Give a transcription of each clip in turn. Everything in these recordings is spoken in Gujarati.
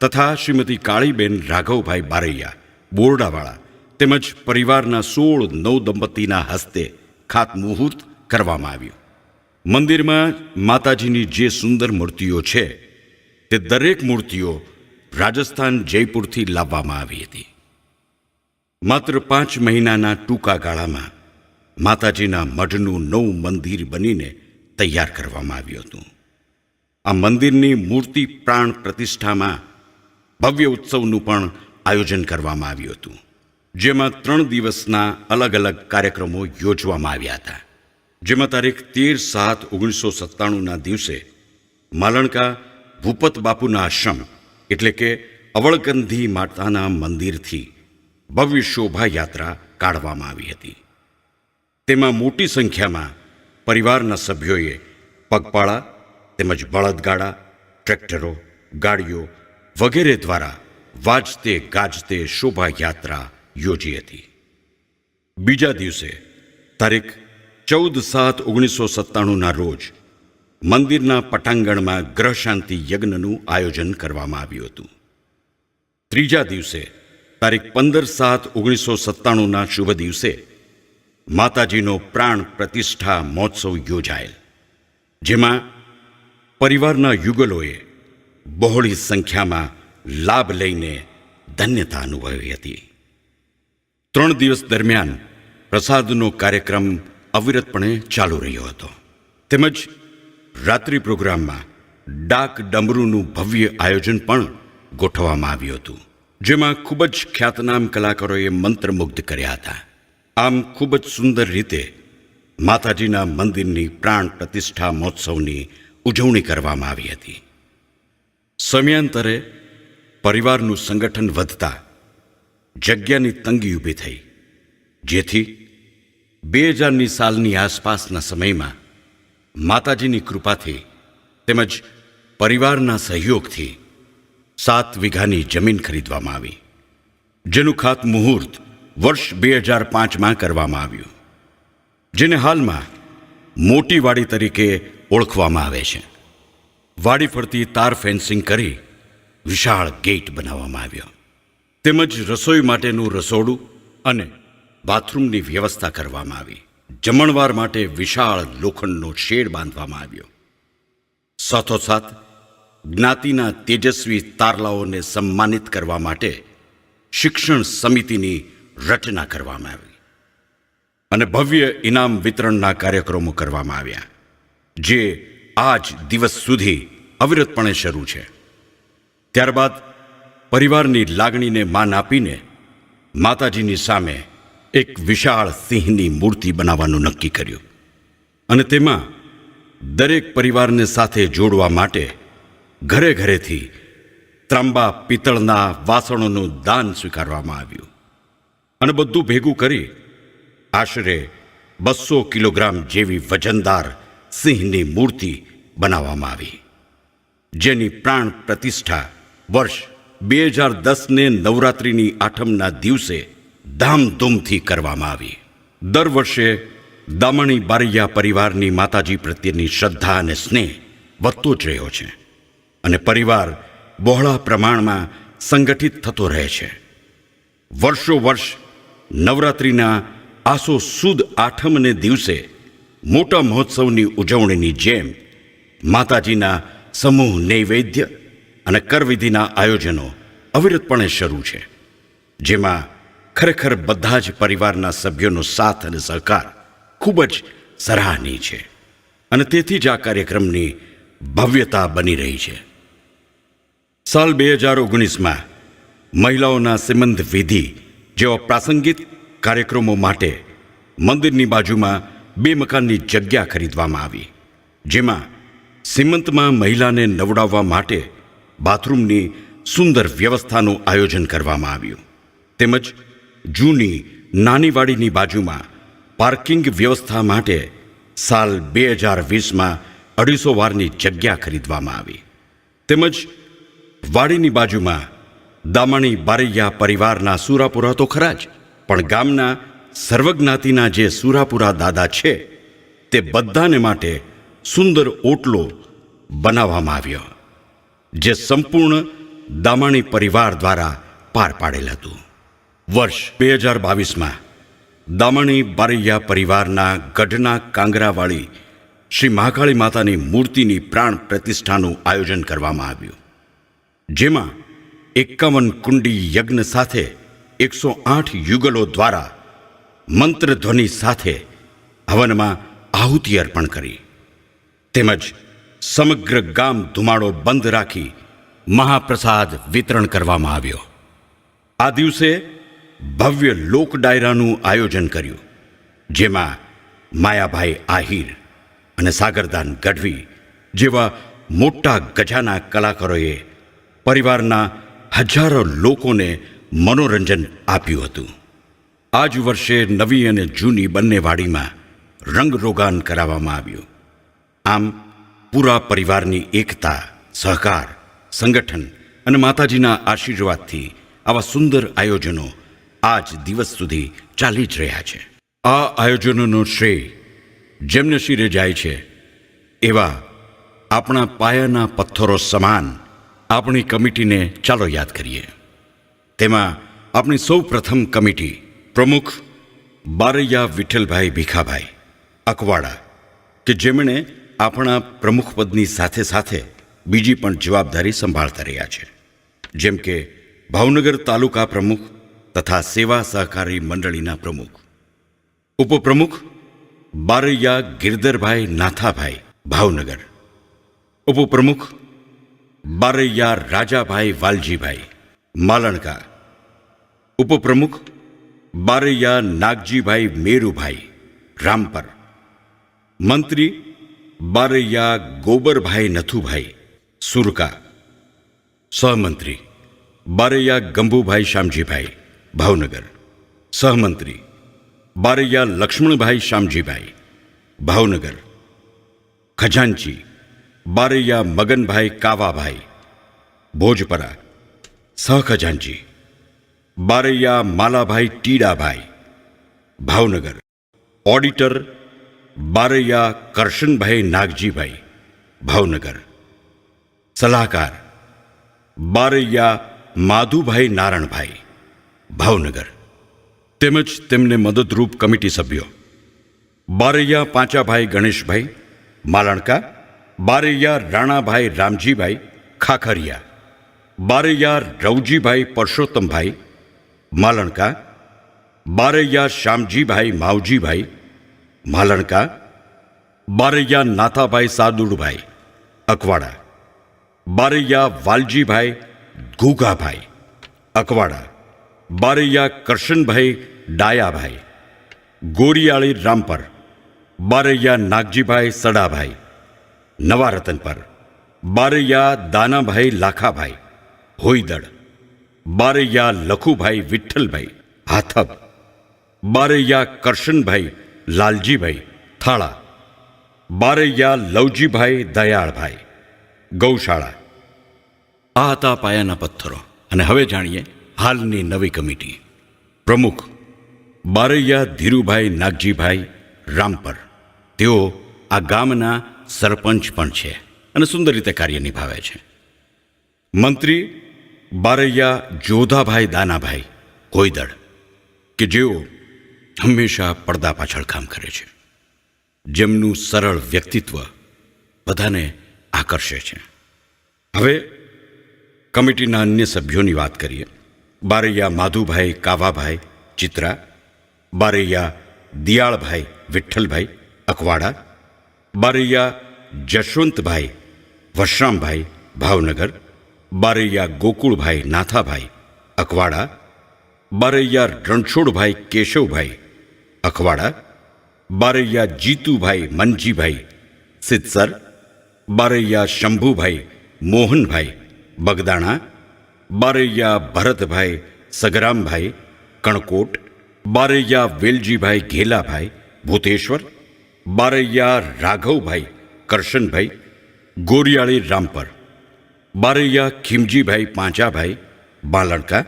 તથા શ્રીમતી કાળીબેન રાઘવભાઈ બારૈયા, બોરડાવાળા તેમજ પરિવારના સોળ નવ દંપતીના હસ્તે ખાતમુહૂર્ત કરવામાં આવ્યું. મંદિરમાં માતાજીની જે સુંદર મૂર્તિઓ છે, તે દરેક મૂર્તિઓ રાજસ્થાન જયપુરથી લાવવામાં આવી હતી. માત્ર પાંચ મહિનાના ટૂંકા ગાળામાં માતાજીના મઢનું નવું મંદિર બનીને તૈયાર કરવામાં આવ્યું હતું. આ મંદિરની મૂર્તિ પ્રાણ પ્રતિષ્ઠામાં ભવ્ય ઉત્સવનું પણ આયોજન કરવામાં આવ્યું હતું, જેમાં ત્રણ દિવસના અલગ અલગ કાર્યક્રમો યોજવામાં આવ્યા હતા. જેમાં તારીખ તેર સાત ઓગણીસો સત્તાણુંના દિવસે માલણકા ભૂપત બાપુના આશ્રમ, એટલે કે અવળગંધી માતાના મંદિરથી ભવ્ય શોભાયાત્રા કાઢવામાં આવી હતી. તેમાં મોટી સંખ્યામાં પરિવારના સભ્યોએ પગપાળા તેમજ બળદગાડા, ટ્રેક્ટરો, ગાડીઓ વગેરે દ્વારા વાજતે ગાજતે શોભાયાત્રા યોજી હતી બીજા દિવસે, તારીખ ચૌદ સાત ઓગણીસો સત્તાણુંના રોજ, મંદિરના પટાંગણમાં ગ્રહ શાંતિ યજ્ઞનું આયોજન કરવામાં આવ્યું હતું. ત્રીજા દિવસે, તારીખ પંદર સાત ઓગણીસો સત્તાણુંના શુભ દિવસે, માતાજીનો પ્રાણ પ્રતિષ્ઠા મહોત્સવ યોજાયેલ, જેમાં પરિવારના યુગલોએ બહોળી સંખ્યામાં લાભ લઈને ધન્યતા અનુભવી હતી. ત્રણ દિવસ દરમિયાન પ્રસાદનો કાર્યક્રમ અવિરતપણે ચાલુ રહ્યો હતો. તેમજ રાત્રિ પ્રોગ્રામમાં ડાક ડમરૂનું ભવ્ય આયોજન પણ ગોઠવવામાં આવ્યું હતું, જેમાં ખૂબ જ ખ્યાતનામ કલાકારોએ મંત્રમુગ્ધ કર્યા હતા. આમ ખૂબ જ સુંદર રીતે માતાજીના મંદિરની પ્રાણ પ્રતિષ્ઠા મહોત્સવની ઉજવણી કરવામાં આવી હતી. સમયાંતરે પરિવારનું સંગઠન વધતા જગ્યાની તંગી ઊભી થઈ. જેથી બે હજારની સાલની આસપાસના સમયમાં માતાજીની કૃપાથી તેમજ પરિવારના સહયોગથી સાત વીઘાની જમીન ખરીદવામાં આવી, જેનું ખાત મુહૂર્ત વર્ષ બે હજાર પાંચમાં કરવામાં આવ્યું, જેને હાલમાં મોટી વાડી તરીકે ઓળખવામાં આવે છે. વાડી ફરતી તાર ફેન્સિંગ કરી વિશાળ ગેટ બનાવવામાં આવ્યો. તેમજ રસોઈ માટેનું રસોડું અને બાથરૂમની વ્યવસ્થા કરવામાં આવી. જમણવાર માટે વિશાળ લોખંડનો શેડ બાંધવામાં આવ્યો. સાથોસાથ, જ્ઞાતિના તેજસ્વી તારલાઓને સન્માનિત કરવા માટે શિક્ષણ સમિતિની રચના કરવામાં આવી. અને ભવ્ય ઇનામ વિતરણના કાર્યક્રમો કરવામાં આવ્યા, જે આજ દિવસ સુધી અવિરતપણે શરૂ છે. ત્યારબાદ પરિવારની લાગણીને માન આપીને માતાજીની સામે એક વિશાળ સિંહની મૂર્તિ બનાવવાનું નક્કી કર્યું અને તેમાં દરેક પરિવારને સાથે જોડવા માટે ઘરે ઘરેથી ત્રાંબા પિત્તળના વાસણોનું દાન સ્વીકારવામાં આવ્યું અને બધું ભેગું કરી આશરે બસો કિલોગ્રામ જેવી વજનદાર સિંહની મૂર્તિ બનાવવામાં આવી. જેની પ્રાણ પ્રતિષ્ઠા વર્ષ બે હજાર દસને નવરાત્રિની આઠમના દિવસે ધામધૂમથી કરવામાં આવી. દર વર્ષે દામણી બારૈયા પરિવારની માતાજી પ્રત્યેની શ્રદ્ધા અને સ્નેહ વધતો જ રહ્યો છે અને પરિવાર બહોળા પ્રમાણમાં સંગઠિત થતો રહે છે. વર્ષો વર્ષ નવરાત્રિના આસો સુદ આઠમને દિવસે મોટા મહોત્સવની ઉજવણીની જેમ માતાજીના સમૂહ નૈવેદ્ય અને કરવિધિના આયોજનો અવિરતપણે શરૂ છે, જેમાં ખરેખર બધા જ પરિવારના સભ્યોનો સાથ અને સહકાર ખૂબ જ સરાહનીય છે અને તેથી જ આ કાર્યક્રમની ભવ્યતા બની રહી છે. સાલ બે હજાર ઓગણીસમાં મહિલાઓના સિમંત વિધિ જેવા પ્રાસંગિક કાર્યક્રમો માટે મંદિરની બાજુમાં બે મકાનની જગ્યા ખરીદવામાં આવી, જેમાં સિમંતમાં મહિલાને નવડાવવા માટે બાથરૂમની સુંદર વ્યવસ્થાનું આયોજન કરવામાં આવ્યું. તેમજ જૂની નાની વાડીની બાજુમાં પાર્કિંગ વ્યવસ્થા માટે સાલ બે હજાર વીસમાં અઢીસો વારની જગ્યા ખરીદવામાં આવી. તેમજ વાડીની બાજુમાં દામણી બારૈયા પરિવારના સુરાપુરા તો ખરા જ, પણ ગામના સર્વજ્ઞાતિના જે સુરાપુરા દાદા છે, તે બધાને માટે સુંદર ઓટલો બનાવવામાં આવ્યો, જે સંપૂર્ણ દામાણી પરિવાર દ્વારા પાર પાડેલ હતું. વર્ષ બે હજાર બાવીસમાં દામણી બારૈયા પરિવારના ગઢના કાંગરાવાળી શ્રી મહાકાળી માતાની મૂર્તિની પ્રાણ પ્રતિષ્ઠાનું આયોજન કરવામાં આવ્યું, જેમાં એકાવન કુંડી યજ્ઞ સાથે એકસો આઠ યુગલો દ્વારા મંત્રધ્વનિ સાથે હવનમાં આહુતિ અર્પણ કરી. તેમજ સમગ્ર ગામ ધુમાડો બંધ રાખી મહાપ્રસાદ વિતરણ કરવામાં આવ્યો. આ દિવસે ભવ્ય લોક ડાયરાનું આયોજન કર્યું, જેમાં માયાભાઈ આહિર અને સાગરદાન ગઢવી જેવા મોટા ગજાના કલાકારોએ પરિવારના હજારો લોકોને મનોરંજન આપ્યું હતું. આ જ વર્ષે નવી અને જૂની બંને વાડીમાં રંગરોગાન કરાવવામાં આવ્યું. આમ પૂરા પરિવારની એકતા, સહકાર, સંગઠન અને માતાજીના આશીર્વાદથી આવા સુંદર આયોજનો આજ દિવસ સુધી ચાલી જ રહ્યા છે. આ આયોજનોનો શ્રેય જેમને શિરે જાય છે, એવા આપણા પાયાના પથ્થરો સમાન આપણી કમિટીને ચાલો યાદ કરીએ. તેમાં આપણી સૌ પ્રથમ કમિટી પ્રમુખ બારૈયા વિઠ્ઠલભાઈ ભીખાભાઈ અકવાડા કે જેમણે આપણા પ્રમુખ પદની સાથે સાથે બીજી પણ જવાબદારી સંભાળતા રહ્યા છે. જેમ કે ભાવનગર તાલુકા પ્રમુખ તથા સેવા સહકારી મંડળીના પ્રમુખ. ઉપપ્રમુખ બારૈયા ગિરધરભાઈ નાથાભાઈ, ભાવનગર. ઉપપ્રમુખ બારૈયા રાજાભાઈ વાલજીભાઈ, માલણકા. ઉપપ્રમુખ બારૈયા નાગજીભાઈ મેરુભાઈ, રામપર. મંત્રી બારૈયા ગોબરભાઈ નથુભાઈ સુરકા સહમંત્રી બારૈયા ગંભુભાઈ શ્યામજીભાઈ ભાવનગર સહમંત્રી બારૈયા લક્ષ્મણભાઈ શ્યામજીભાઈ ભાવનગર ખજાનચી બારૈયા મગનભાઈ કાવાભાઈ ભોજપરા સહખજાનચી બારૈયા માલાભાઈ ટીડાભાઈ ભાવનગર ઓડિટર બારૈયા કરશનભાઈ નાગજીભાઈ, ભાવનગર. સલાહકાર, બારૈયા માધુભાઈ નારણભાઈ, ભાવનગર. તેમજ તેમને મદદરૂપ કમિટી સભ્યો. બારૈયા પાંચાભાઈ ગણેશભાઈ, માલણકા. બારૈયા રાણાભાઈ રામજીભાઈ, ખાખરિયા. બારૈયા રવજીભાઈ પરસોત્તમભાઈ, માલણકા. બારૈયા શ્યામજીભાઈ માવજીભાઈ માલણકા બારૈયા નાથાભાઈ સાદુડભાઈ અકવાડા બારૈયા વાલજીભાઈ ઘુઘાભાઈ અકવાડા બારૈયા કરશનભાઈ ડાયાભાઈ ગોરિયાળી રામપર બારૈયા નાગજીભાઈ સડાભાઈ નવા રતન પર બારૈયા દાનાભાઈ લાખાભાઈ હોઈદળ બારૈયા લખુભાઈ વિઠ્ઠલભાઈ હાથબ બારૈયા કરશનભાઈ લાલજીભાઈ થાળા, બારૈયા લવજીભાઈ દયાળભાઈ, ગૌશાળા. આ હતા પાયાના પથ્થરો. અને હવે જાણીએ હાલની નવી કમિટી. પ્રમુખ બારૈયા ધીરુભાઈ નાગજીભાઈ રામપર. તેઓ આ ગામના સરપંચ પણ છે અને સુંદર રીતે કાર્ય નિભાવે છે. મંત્રી બારૈયા જોધાભાઈ દાનાભાઈ કોઈદળ કે જેઓ હંમેશા પડદા પાછળ કામ કરે છે. જેમનું સરળ વ્યક્તિત્વ બધાને આકર્ષે છે. હવે કમિટીના અન્ય સભ્યોની વાત કરીએ. બારૈયા માધુભાઈ કાવાભાઈ ચિત્રા, બારૈયા દિયાળભાઈ વિઠ્ઠલભાઈ અકવાડા, બારૈયા જશવંતભાઈ વશરામભાઈ ભાવનગર, બારૈયા ગોકુળભાઈ નાથાભાઈ અકવાડા, બારૈયા રણછોડભાઈ કેશવભાઈ અખવાડા બારૈયા જીતુભાઈ મનજીભાઈ સિત્સર બારૈયા શંભુભાઈ મોહનભાઈ બગદાણા બારૈયા ભરતભાઈ સગરામભાઈ કણકોટ બારૈયા વેલજીભાઈ ઘેલાભાઈ ભૂતેશ્વર બારૈયા રાઘવભાઈ કરશનભાઈ ગોરિયાળી રામપર બારૈયા ખીમજીભાઈ પાંચાભાઈ બાલણકા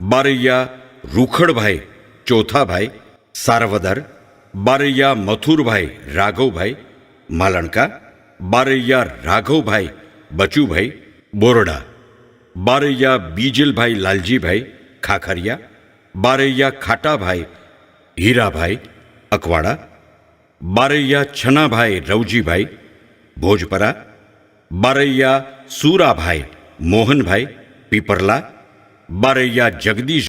બારૈયા રૂખડભાઈ ચોથાભાઈ સારવદર બારૈયા મથુરભાઈ રાઘવભાઈ માલણકા બારૈયા રાઘવભાઈ બચુભાઈ બોરડા બારૈયા બીજલભાઈ લાલજીભાઈ ખાખરિયા બારૈયા ખાટાભાઈ હીરાભાઈ અકવાડા બારૈયા છનાભાઈ રવજીભાઈ ભોજપરા બારૈયા સુરાભાઈ મોહનભાઈ પીપરલા બારૈયા જગદીશ